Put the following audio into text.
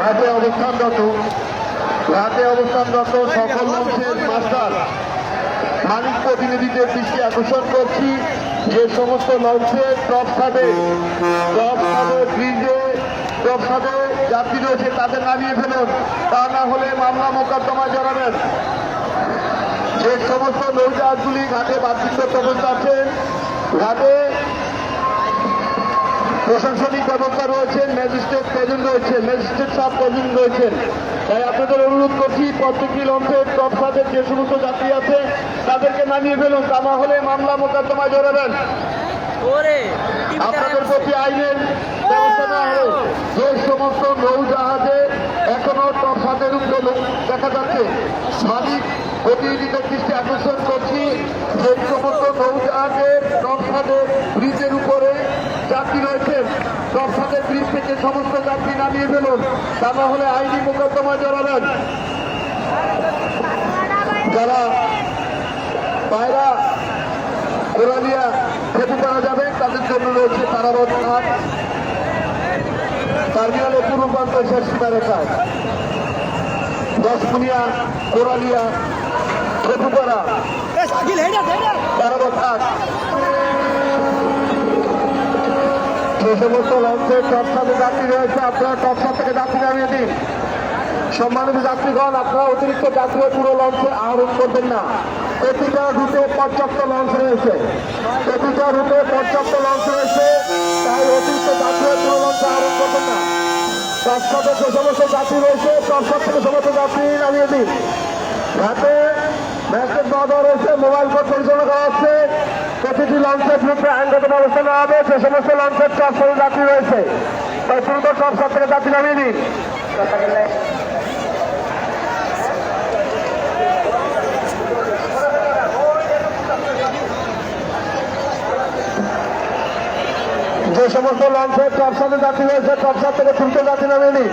অবস্থানরত ঘাটে অবস্থানরত সকল লঞ্চের মাস্টার মালিক প্রতিনিধিদের দৃষ্টি আকর্ষণ করছি। যে সমস্ত লঞ্চে টপ খাবে টপ খাবে ব্রিজে, টপ খাবে যাত্রী রয়েছে, তাদের নামিয়ে ফেলুন। তা না হলে মামলা মোকদ্দমা জড়াবেন যে সমস্ত নৌজাহাজগুলি ঘাটে বাধ্যগত অবস্থা আছেন ঘাটে প্রশাসনিক ব্যবস্থা রয়েছেন ম্যাজিস্ট্রেট প্রেজেন্ট রয়েছেন ম্যাজিস্ট্রেট সাহেব প্রেজেন্ট রয়েছেন। তাই আপনাদের অনুরোধ করছি প্রত্যেকটি লঞ্চের টপসাদের যে সমস্ত যাত্রী আছে তাদেরকে নামিয়ে ফেলুন। তা না হলে মামলা মোকদ্দমায় জড়াবেন আপনাদের প্রতি আইনের ব্যবস্থা নেওয়া হলো। যে সমস্ত নৌজাহাজে এখনও টপসাদের উপরে লোক দেখা যাচ্ছে। মালিক প্রতিনিধিদের দৃষ্টি আকর্ষণ করছি। যে সমস্ত নৌজাহাজে টপসাদে ব্রিজের উপরে যাত্রী রয়েছেন টপসাদের ব্রিজ থেকে সমস্ত যাত্রী নামিয়ে ফেলুন। তা না হলে আইনি মোকদ্দমা জড়াবেন যারা পায়রা কোরালিয়া খেতে পারা যাবে তাদের জন্য রয়েছে তারাবত ঘাট টার্মিনালে পূর্ব প্রান্ত শেষ সীমারেখায়। দশমুনিয়া কোরালিয়া খেপুপাড়া তারাবত ঘাট। যে সমস্ত লঞ্চের টপসাতে যাত্রী রয়েছে, আপনারা টপসা থেকে যাত্রী নামিয়ে দিন। সম্মানিত যাত্রীগণ, আপনারা অতিরিক্ত যাত্রী পুরো লঞ্চে আহরণ করবেন না। প্রতিটা রুটে পর্যাপ্ত লঞ্চ রয়েছে। প্রতিটা রুটে পর্যাপ্ত লঞ্চ রয়েছে, তাই অতিরিক্ত যাত্রী পুরো লঞ্চে আহরণ করবেন না। টপসাতে যে সমস্ত যাত্রী রয়েছে টপসা থেকে সমস্ত যাত্রী নামিয়ে দিন। রাতে ম্যাচের দেওয়া রয়েছে মোবাইল কোড পরিচালনা করা হচ্ছে প্রতিটি লঞ্চের গ্রুপে আইনগত ব্যবস্থা নেওয়া হবে যে সমস্ত লঞ্চের টপসাতে যাত্রী রয়েছে তাই দ্রুত টপসা থেকে যাত্রী নামিয়ে দিন যে সমস্ত লঞ্চে টপসাতে যাত্রী রয়েছে টপসা থেকে দ্রুত যাত্রী নামিয়ে নিন